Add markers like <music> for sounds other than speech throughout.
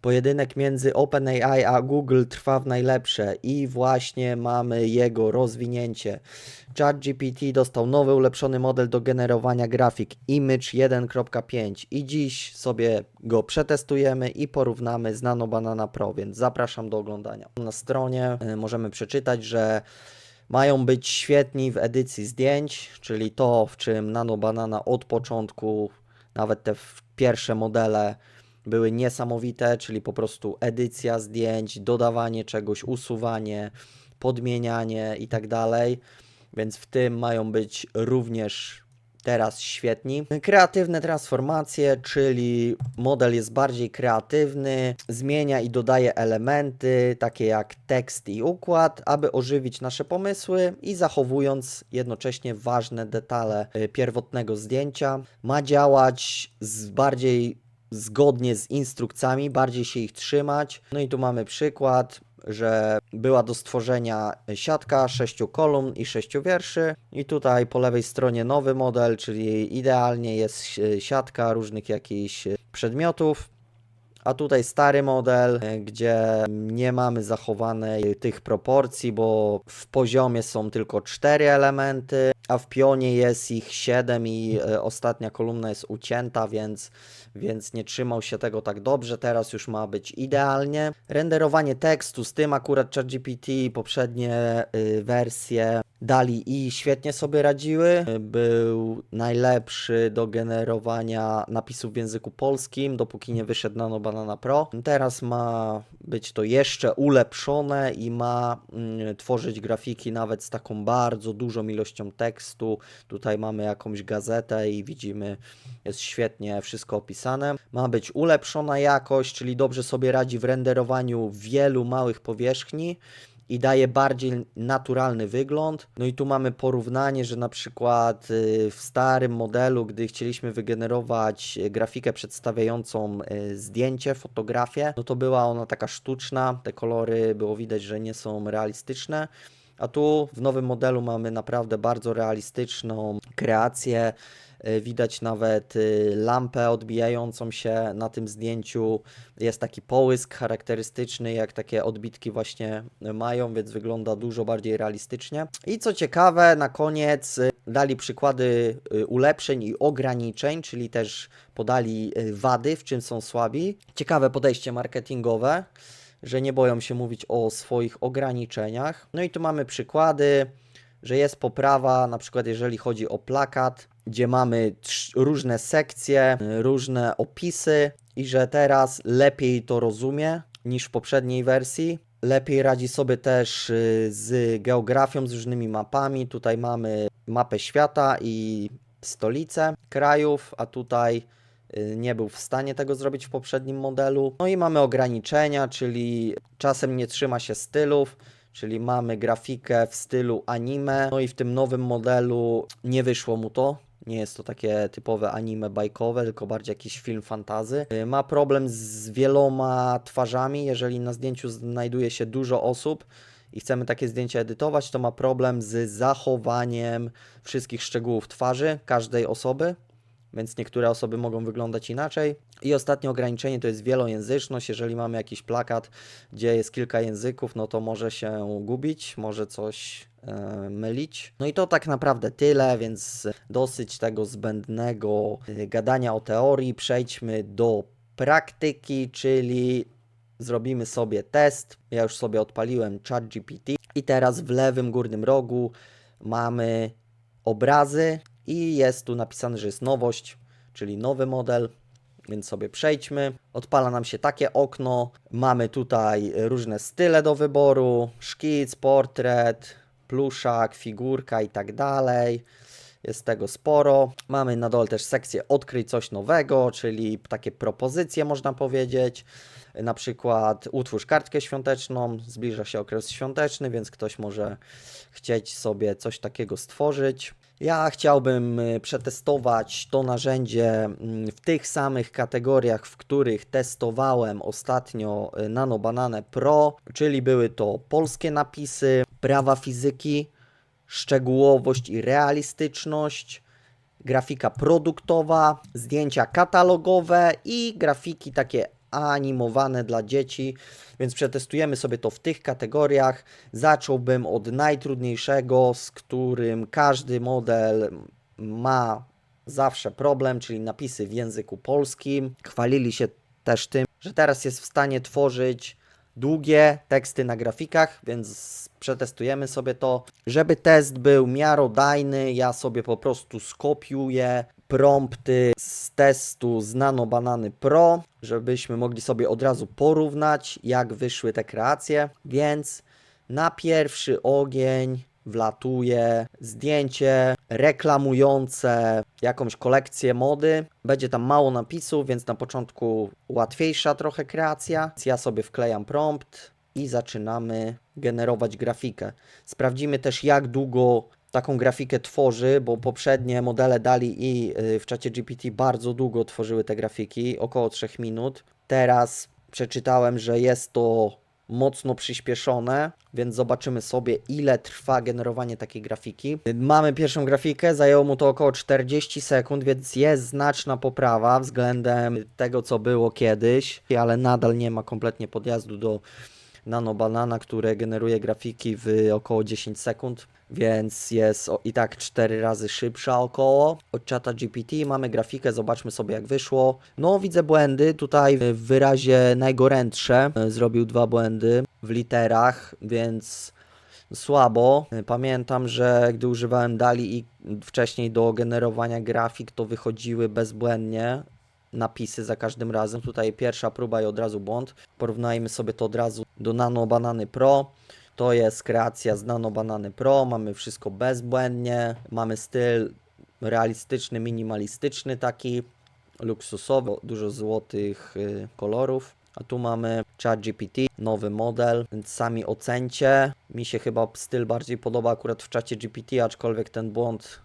Pojedynek między OpenAI a Google trwa w najlepsze i właśnie mamy jego rozwinięcie. ChatGPT dostał nowy ulepszony model do generowania grafik Image 1.5 i dziś sobie go przetestujemy i porównamy z Nano Banana Pro, więc zapraszam do oglądania. Na stronie y, możemy przeczytać, że mają być świetni w edycji zdjęć, czyli to, w czym Nano Banana od początku, nawet te pierwsze modele były niesamowite, czyli po prostu edycja zdjęć, dodawanie czegoś, usuwanie, podmienianie i tak dalej. Więc w tym mają być również teraz świetni. Kreatywne transformacje, czyli model jest bardziej kreatywny, zmienia i dodaje elementy, takie jak tekst i układ, aby ożywić nasze pomysły i zachowując jednocześnie ważne detale y, pierwotnego zdjęcia. Ma działać z bardziej zgodnie z instrukcjami, bardziej się ich trzymać. No i tu mamy przykład, że była do stworzenia siatka sześciu kolumn i sześciu wierszy. I tutaj po lewej stronie nowy model, czyli idealnie jest siatka różnych jakichś przedmiotów. A tutaj stary model, e, gdzie nie mamy zachowanej tych proporcji, bo w poziomie są tylko cztery elementy, a w pionie jest ich 7 i e, ostatnia kolumna jest ucięta, więc, więc nie trzymał się tego tak dobrze. Teraz już ma być idealnie. Renderowanie tekstu z tym akurat ChatGPT, poprzednie y, wersje dali i świetnie sobie radziły. Był najlepszy do generowania napisów w języku polskim, dopóki nie wyszedł Nano Banana Pro. Teraz ma być to jeszcze ulepszone i ma mm, tworzyć grafiki nawet z taką bardzo dużą ilością tekstu. Tutaj mamy jakąś gazetę i widzimy, jest świetnie wszystko opisane. Ma być ulepszona jakość, czyli dobrze sobie radzi w renderowaniu wielu małych powierzchni i daje bardziej naturalny wygląd. No i tu mamy porównanie, że na przykład y, w starym modelu, gdy chcieliśmy wygenerować y, grafikę przedstawiającą y, zdjęcie, fotografię, no to była ona taka sztuczna, te kolory było widać, że nie są realistyczne. A tu w nowym modelu mamy naprawdę bardzo realistyczną kreację. Y, Widać nawet y, lampę odbijającą się na tym zdjęciu. Jest taki połysk charakterystyczny, jak takie odbitki właśnie mają, więc wygląda dużo bardziej realistycznie. I co ciekawe, na koniec y, dali przykłady ulepszeń i ograniczeń, czyli też podali wady, w czym są słabi. Ciekawe podejście marketingowe że nie boją się mówić o swoich ograniczeniach. No i tu mamy przykłady, że jest poprawa, na przykład jeżeli chodzi o plakat, gdzie mamy różne sekcje, różne opisy i że teraz lepiej to rozumie niż w poprzedniej wersji. Lepiej radzi sobie też y, z geografią, z różnymi mapami. Tutaj mamy mapę świata i stolicę krajów, a tutaj nie był w stanie tego zrobić w poprzednim modelu. No i mamy ograniczenia, czyli czasem nie trzyma się stylów, czyli mamy grafikę w stylu anime. No i w tym nowym modelu nie wyszło mu to. Nie jest to takie typowe anime bajkowe, tylko bardziej jakiś film fantazy. Y, Ma problem z wieloma twarzami. Jeżeli na zdjęciu znajduje się dużo osób i chcemy takie zdjęcie edytować, to ma problem z zachowaniem wszystkich szczegółów twarzy każdej osoby więc niektóre osoby mogą wyglądać inaczej. I ostatnie ograniczenie to jest wielojęzyczność. Jeżeli mamy jakiś plakat, gdzie jest kilka języków, no to może się gubić, może coś e, mylić. No i to tak naprawdę tyle, więc dosyć tego zbędnego e, gadania o teorii. Przejdźmy do praktyki, czyli zrobimy sobie test. Ja już sobie odpaliłem ChatGPT i teraz w lewym górnym rogu mamy obrazy i jest tu napisane, że jest nowość, czyli nowy model. Więc sobie przejdźmy. Odpala nam się takie okno. Mamy tutaj różne style do wyboru: szkic, portret, pluszak, figurka i tak dalej. Jest tego sporo. Mamy na dole też sekcję odkryj coś nowego, czyli takie propozycje można powiedzieć. Na przykład utwórz kartkę świąteczną, zbliża się okres świąteczny, więc ktoś może chcieć sobie coś takiego stworzyć. Ja chciałbym y, przetestować to narzędzie mm, w tych samych kategoriach, w których testowałem ostatnio y, Nano Banane Pro, czyli były to polskie napisy, prawa fizyki, szczegółowość i realistyczność, grafika produktowa, zdjęcia katalogowe i grafiki takie animowane dla dzieci, więc przetestujemy sobie to w tych kategoriach. Zacząłbym od najtrudniejszego, z którym każdy model ma zawsze problem, czyli napisy w języku polskim. Chwalili się też tym, że teraz jest w stanie tworzyć długie teksty na grafikach, więc przetestujemy sobie to. Żeby test był miarodajny, ja sobie po prostu skopiuję prompty z testu z Nano Banany Pro, żebyśmy mogli sobie od razu porównać, jak wyszły te kreacje. Więc na pierwszy ogień wlatuje zdjęcie reklamujące jakąś kolekcję mody. Będzie tam mało napisów, więc na początku łatwiejsza trochę kreacja. Ja sobie wklejam prompt i zaczynamy generować grafikę. Sprawdzimy też jak długo taką grafikę tworzy, bo poprzednie modele dali i y, w czacie GPT bardzo długo tworzyły te grafiki, około 3 minut. Teraz przeczytałem, że jest to mocno przyspieszone, więc zobaczymy sobie, ile trwa generowanie takiej grafiki. Mamy pierwszą grafikę, zajęło mu to około 40 sekund, więc jest znaczna poprawa względem tego, co było kiedyś, ale nadal nie ma kompletnie podjazdu do Nano Banana, które generuje grafiki w około 10 sekund, więc jest i tak 4 razy szybsza około od czata GPT. Mamy grafikę, zobaczmy sobie jak wyszło. No widzę błędy, tutaj w wyrazie najgorętsze e, zrobił dwa błędy w literach, więc słabo. Pamiętam, że gdy używałem DALI i wcześniej do generowania grafik, to wychodziły bezbłędnie napisy za każdym razem. Tutaj pierwsza próba i od razu błąd. Porównajmy sobie to od razu do Nano Banany Pro. To jest kreacja z Nano Banany Pro. Mamy wszystko bezbłędnie. Mamy styl realistyczny, minimalistyczny taki, luksusowy, dużo złotych y, kolorów. A tu mamy ChatGPT, nowy model, więc sami ocencie. Mi się chyba styl bardziej podoba akurat w czacie GPT, aczkolwiek ten błąd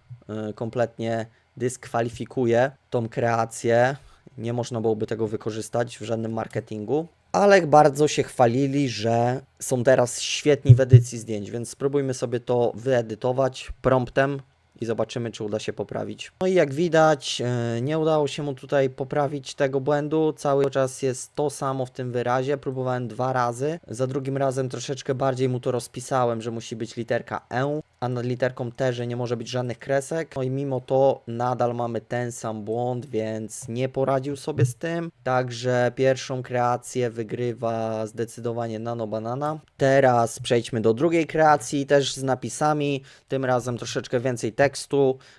y, kompletnie dyskwalifikuje tą kreację. Nie można byłoby tego wykorzystać w żadnym marketingu. Ale bardzo się chwalili, że są teraz świetni w edycji zdjęć, więc spróbujmy sobie to wyedytować promptem i zobaczymy, czy uda się poprawić. No i jak widać, e, nie udało się mu tutaj poprawić tego błędu. Cały czas jest to samo w tym wyrazie. Próbowałem dwa razy. Za drugim razem troszeczkę bardziej mu to rozpisałem, że musi być literka E, a nad literką T, że nie może być żadnych kresek. No i mimo to nadal mamy ten sam błąd, więc nie poradził sobie z tym. Także pierwszą kreację wygrywa zdecydowanie Nano Banana. Teraz przejdźmy do drugiej kreacji, też z napisami. Tym razem troszeczkę więcej tekstu,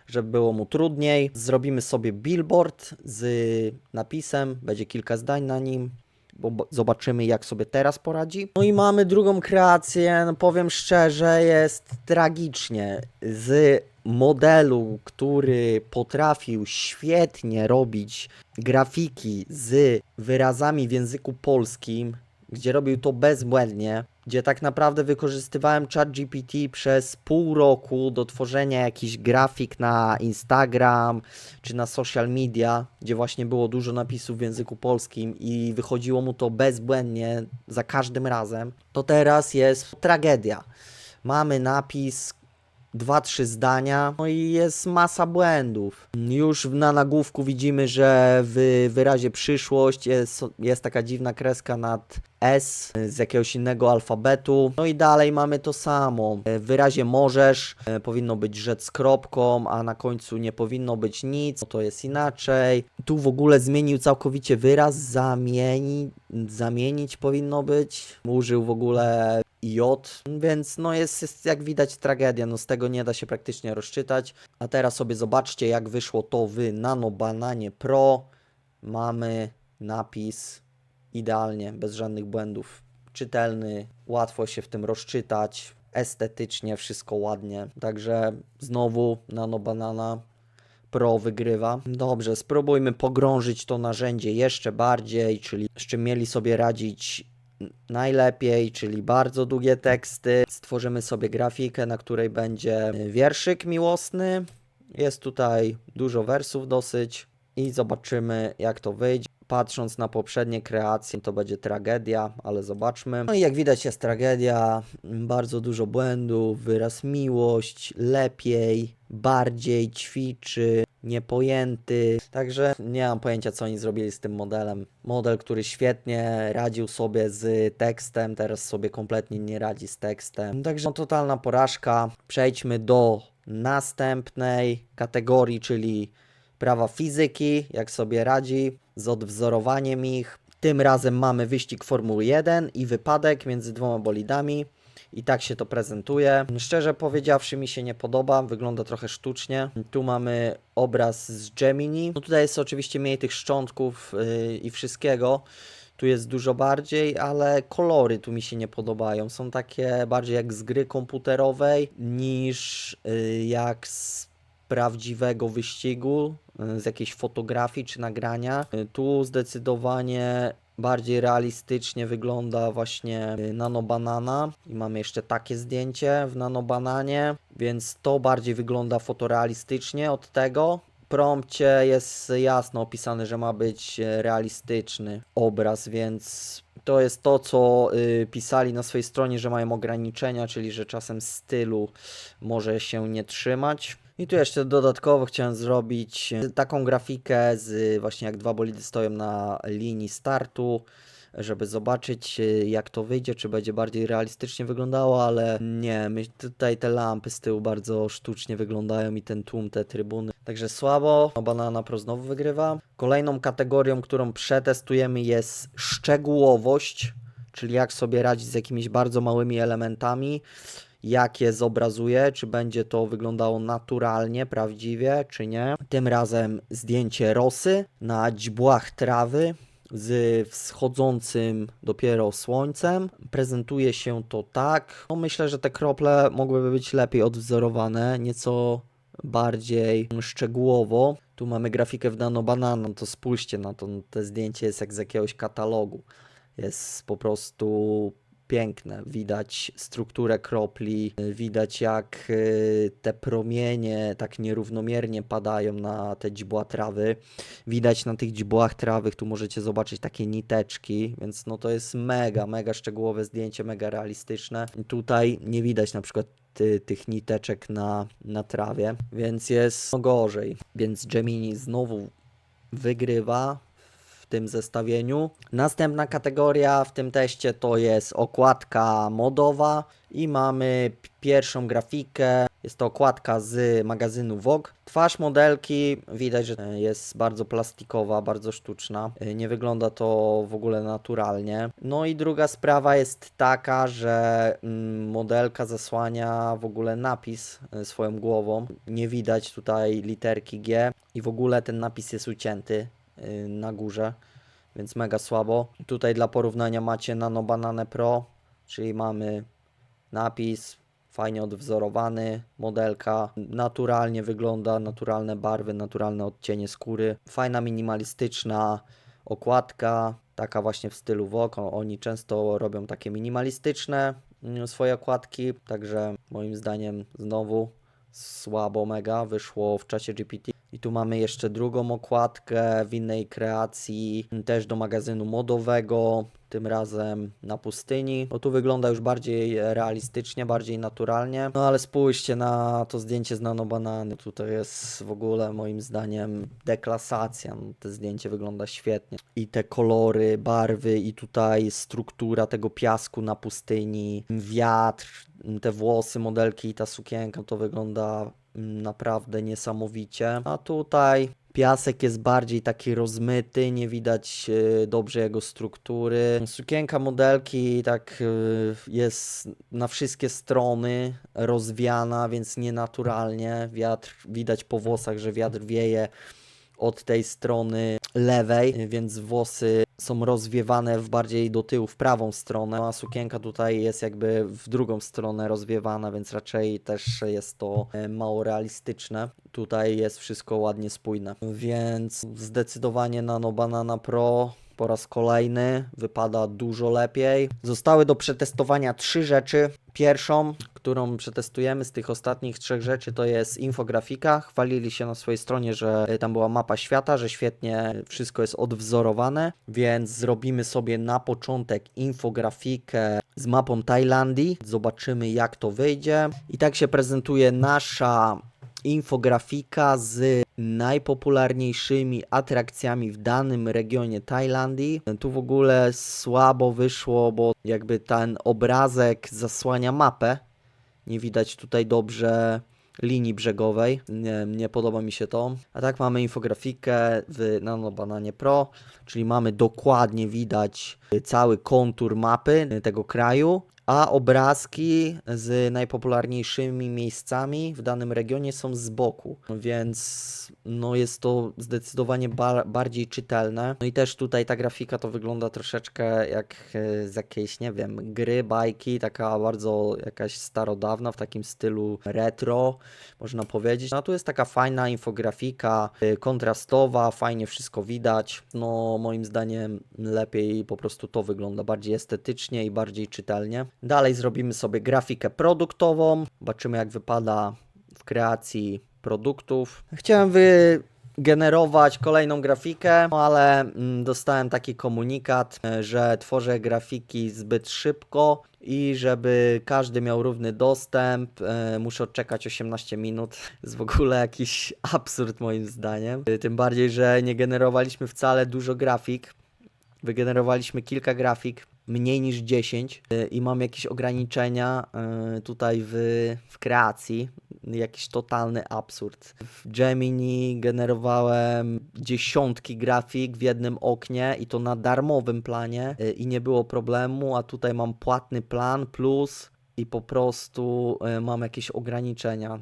żeby było mu trudniej. Zrobimy sobie billboard z napisem, będzie kilka zdań na nim. Bo zobaczymy, jak sobie teraz poradzi. No i mamy drugą kreację. No powiem szczerze, jest tragicznie. Z modelu, który potrafił świetnie robić grafiki z wyrazami w języku polskim, gdzie robił to bezbłędnie, gdzie tak naprawdę wykorzystywałem ChatGPT przez pół roku do tworzenia jakichś grafik na Instagram czy na social media, gdzie właśnie było dużo napisów w języku polskim i wychodziło mu to bezbłędnie za każdym razem, to teraz jest tragedia. Mamy napis, dwa, trzy zdania, no i jest masa błędów. Już na nagłówku widzimy, że w wyrazie przyszłość jest, jest taka dziwna kreska nad S z jakiegoś innego alfabetu. No i dalej mamy to samo. W wyrazie możesz e, powinno być rzecz z kropką, a na końcu nie powinno być nic, to jest inaczej. Tu w ogóle zmienił całkowicie wyraz, zamieni, zamienić powinno być. Użył w ogóle J, więc no jest, jest jak widać tragedia, no z tego nie da się praktycznie rozczytać. A teraz sobie zobaczcie jak wyszło to w Nano Bananie Pro. Mamy napis idealnie, bez żadnych błędów. Czytelny, łatwo się w tym rozczytać, estetycznie wszystko ładnie. Także znowu Nano Banana Pro wygrywa. Dobrze, spróbujmy pogrążyć to narzędzie jeszcze bardziej, czyli z czym mieli sobie radzić najlepiej, czyli bardzo długie teksty. Stworzymy sobie grafikę, na której będzie wierszyk miłosny. Jest tutaj dużo wersów dosyć i zobaczymy jak to wyjdzie. Patrząc na poprzednie kreacje, to będzie tragedia, ale zobaczmy. No i jak widać jest tragedia, bardzo dużo błędów, wyraz miłość, lepiej, bardziej ćwiczy, niepojęty. Także nie mam pojęcia, co oni zrobili z tym modelem. Model, który świetnie radził sobie z tekstem, teraz sobie kompletnie nie radzi z tekstem. Także no, totalna porażka. Przejdźmy do następnej kategorii, czyli prawa fizyki, jak sobie radzi z odwzorowaniem ich. Tym razem mamy wyścig Formuły 1 i wypadek między dwoma bolidami. I tak się to prezentuje. Szczerze powiedziawszy, mi się nie podoba, wygląda trochę sztucznie. Tu mamy obraz z Gemini. No tutaj jest oczywiście mniej tych szczątków yy, i wszystkiego. Tu jest dużo bardziej, ale kolory tu mi się nie podobają. Są takie bardziej jak z gry komputerowej niż yy, jak z prawdziwego wyścigu, z jakiejś fotografii czy nagrania. Y, Tu zdecydowanie bardziej realistycznie wygląda właśnie y, Nano Banana i mamy jeszcze takie zdjęcie w Nano Bananie, więc to bardziej wygląda fotorealistycznie od tego. W prompcie jest jasno opisane, że ma być realistyczny obraz, więc to jest to, co y, pisali na swojej stronie, że mają ograniczenia, czyli że czasem stylu może się nie trzymać. I tu jeszcze dodatkowo chciałem zrobić e, taką grafikę z właśnie jak dwa bolidy stoją na linii startu, żeby zobaczyć e, jak to wyjdzie, czy będzie bardziej realistycznie wyglądało, ale nie, tutaj te lampy z tyłu bardzo sztucznie wyglądają i ten tłum, te trybuny. Także słabo, no Banana Pro znowu wygrywa. Kolejną kategorią, którą przetestujemy jest szczegółowość, czyli jak sobie radzić z jakimiś bardzo małymi elementami jak je zobrazuję, czy będzie to wyglądało naturalnie, prawdziwie, czy nie. Tym razem zdjęcie rosy na dźbłach trawy z wschodzącym dopiero słońcem. Prezentuje się to tak. No myślę, że te krople mogłyby być lepiej odwzorowane, nieco bardziej szczegółowo. Tu mamy grafikę w Nano Banana, to spójrzcie na to, to zdjęcie jest jak z jakiegoś katalogu. Jest po prostu piękne. Widać strukturę kropli, widać jak y, te promienie tak nierównomiernie padają na te dźbła trawy. Widać na tych dźbłach trawy, tu możecie zobaczyć takie niteczki, więc no to jest mega, mega szczegółowe zdjęcie, mega realistyczne. Tutaj nie widać na przykład ty, tych niteczek na, na trawie, więc jest gorzej. Więc Gemini znowu wygrywa w tym zestawieniu. Następna kategoria w tym teście to jest okładka modowa i mamy pierwszą grafikę. Jest to okładka z magazynu Vogue. Twarz modelki widać, że jest bardzo plastikowa, bardzo sztuczna. Nie wygląda to w ogóle naturalnie. No i druga sprawa jest taka, że mm, modelka zasłania w ogóle napis y, swoją głową. Nie widać tutaj literki G i w ogóle ten napis jest ucięty na górze, więc mega słabo. Tutaj dla porównania macie Nano Banane Pro, czyli mamy napis fajnie odwzorowany, modelka naturalnie wygląda, naturalne barwy, naturalne odcienie skóry, fajna minimalistyczna okładka, taka właśnie w stylu Vogue. Oni często robią takie minimalistyczne mm, swoje okładki, także moim zdaniem znowu słabo mega wyszło w czasie GPT. I tu mamy jeszcze drugą okładkę w innej kreacji, też do magazynu modowego, tym razem na pustyni. No tu wygląda już bardziej realistycznie, bardziej naturalnie. No ale spójrzcie na to zdjęcie z Nano Banany. Tutaj jest w ogóle moim zdaniem deklasacja. No, to zdjęcie wygląda świetnie. I te kolory, barwy i tutaj struktura tego piasku na pustyni, wiatr, te włosy modelki i ta sukienka, to wygląda naprawdę niesamowicie. A tutaj piasek jest bardziej taki rozmyty, nie widać e, dobrze jego struktury. Sukienka modelki tak e, jest na wszystkie strony rozwiana, więc nienaturalnie. Wiatr, widać po włosach, że wiatr wieje od tej strony lewej, więc włosy są rozwiewane w bardziej do tyłu, w prawą stronę, a sukienka tutaj jest jakby w drugą stronę rozwiewana, więc raczej też jest to e, mało realistyczne. Tutaj jest wszystko ładnie spójne, więc zdecydowanie Nano Banana Pro po raz kolejny wypada dużo lepiej. Zostały do przetestowania trzy rzeczy. Pierwszą, którą przetestujemy z tych ostatnich trzech rzeczy, to jest infografika. Chwalili się na swojej stronie, że y, tam była mapa świata, że świetnie wszystko jest odwzorowane, więc zrobimy sobie na początek infografikę z mapą Tajlandii. Zobaczymy, jak to wyjdzie. I tak się prezentuje nasza infografika z najpopularniejszymi atrakcjami w danym regionie Tajlandii. Tu w ogóle słabo wyszło, bo jakby ten obrazek zasłania mapę. Nie widać tutaj dobrze linii brzegowej. Nie, nie podoba mi się to. A tak mamy infografikę w Nano Bananie Pro, czyli mamy dokładnie widać cały kontur mapy tego kraju. A obrazki z najpopularniejszymi miejscami w danym regionie są z boku, więc no jest to zdecydowanie ba bardziej czytelne. No i też tutaj ta grafika to wygląda troszeczkę jak e, z jakiejś, nie wiem, gry, bajki, taka bardzo jakaś starodawna, w takim stylu retro, można powiedzieć. No a tu jest taka fajna infografika, e, kontrastowa, fajnie wszystko widać. No moim zdaniem lepiej po prostu to wygląda, bardziej estetycznie i bardziej czytelnie. Dalej zrobimy sobie grafikę produktową, zobaczymy jak wypada w kreacji produktów. Chciałem wygenerować kolejną grafikę, no ale mm, dostałem taki komunikat, e, że tworzę grafiki zbyt szybko i żeby każdy miał równy dostęp, e, muszę odczekać 18 minut. <laughs> Jest w ogóle jakiś absurd moim zdaniem. E, Tym bardziej, że nie generowaliśmy wcale dużo grafik. Wygenerowaliśmy kilka grafik, mniej niż 10 y, i mam jakieś ograniczenia y, tutaj w, w kreacji. Jakiś totalny absurd. W Gemini generowałem dziesiątki grafik w jednym oknie i to na darmowym planie y, i nie było problemu, a tutaj mam płatny plan plus i po prostu mam jakieś ograniczenia.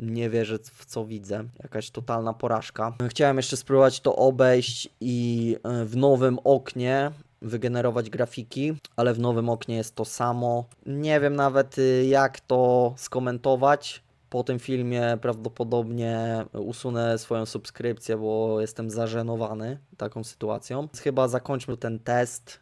Nie wierzę w co widzę. Jakaś totalna porażka. Chciałem jeszcze spróbować to obejść i w nowym oknie wygenerować grafiki, ale w nowym oknie jest to samo. Nie wiem nawet y, jak to skomentować. Po tym filmie prawdopodobnie usunę swoją subskrypcję, bo jestem zażenowany taką sytuacją. Chyba zakończmy ten test.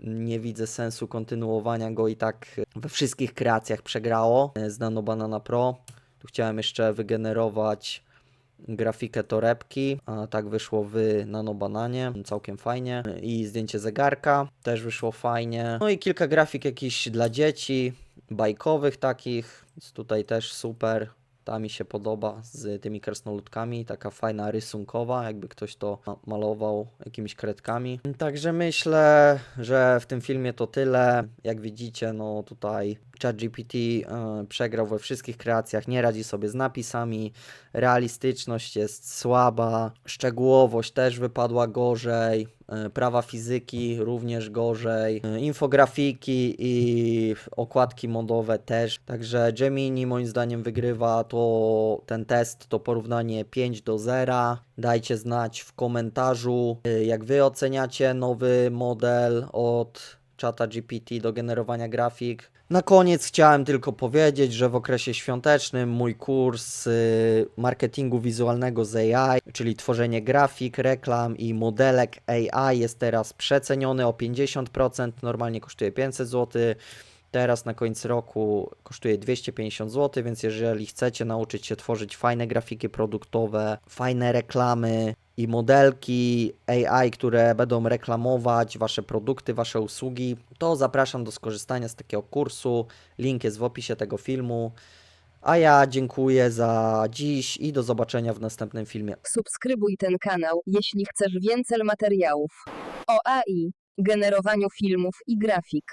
Nie widzę sensu kontynuowania go i tak we wszystkich kreacjach przegrało z Nano Banana Pro. Tu chciałem jeszcze wygenerować grafikę torebki, a tak wyszło w Nano Bananie, całkiem fajnie. I zdjęcie zegarka też wyszło fajnie. No i kilka grafik jakichś dla dzieci, bajkowych takich, więc tutaj też super. Ta mi się podoba z tymi krasnoludkami, taka fajna rysunkowa, jakby ktoś to ma- malował jakimiś kredkami. Także myślę, że w tym filmie to tyle. Jak widzicie, no tutaj ChatGPT e, przegrał we wszystkich kreacjach, nie radzi sobie z napisami, realistyczność jest słaba, szczegółowość też wypadła gorzej, prawa fizyki również gorzej, e, infografiki i okładki modowe też. Także Gemini moim zdaniem wygrywa to ten test, to porównanie 5 do 0. Dajcie znać w komentarzu, e, jak wy oceniacie nowy model od czata GPT do generowania grafik. Na koniec chciałem tylko powiedzieć, że w okresie świątecznym mój kurs y, marketingu wizualnego z AI, czyli tworzenie grafik, reklam i modelek AI jest teraz przeceniony o 50%, normalnie kosztuje 500 zł. Teraz na koniec roku kosztuje 250 zł, więc jeżeli chcecie nauczyć się tworzyć fajne grafiki produktowe, fajne reklamy i modelki AI, które będą reklamować Wasze produkty, Wasze usługi, to zapraszam do skorzystania z takiego kursu. Link jest w opisie tego filmu. A ja dziękuję za dziś i do zobaczenia w następnym filmie. Subskrybuj ten kanał, jeśli chcesz więcej materiałów o AI, generowaniu filmów i grafik.